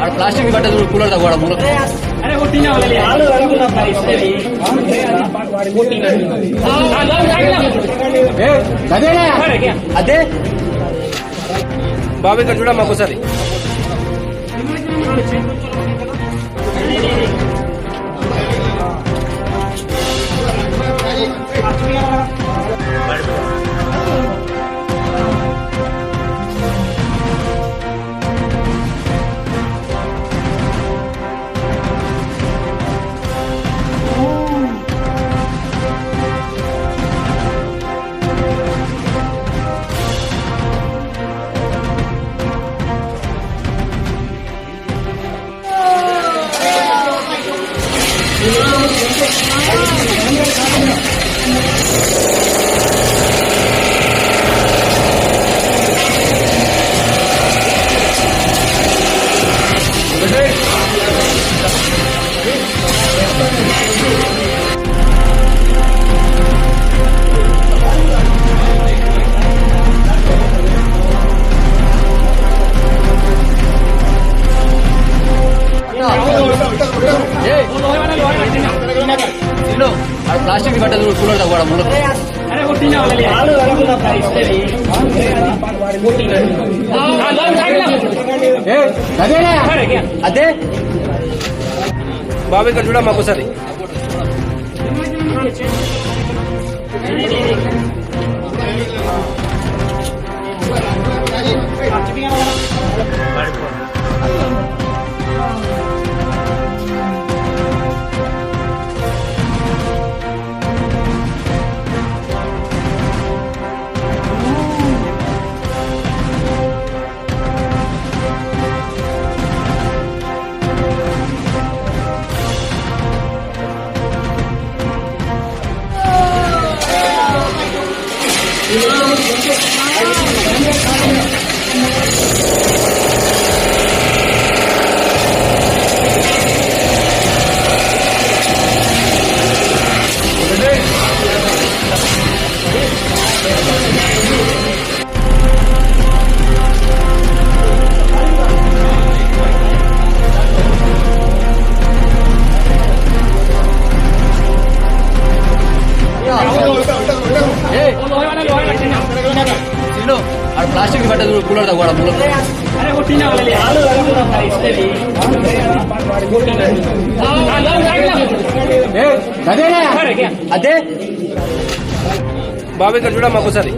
ఆడ ప్లాస్టిక్ బట్ట చూడు కూలర్ తగ్గ మూల అదే? బాబు ఇక్కడ చూడమ్మా ఒకసారి. Thank you. ప్లాస్టిక్ చూడు కొట్టినా వాళ్ళు అనుకున్నా పరిస్థితి అదే? బాబు ఇక్కడ చూడమ్మా ఒకసారి ప్లాస్టిక్ చూడు కూలర్ పరిస్థితి అదే? బాబు ఇక్కడ చూడమ్మా ఒకసారి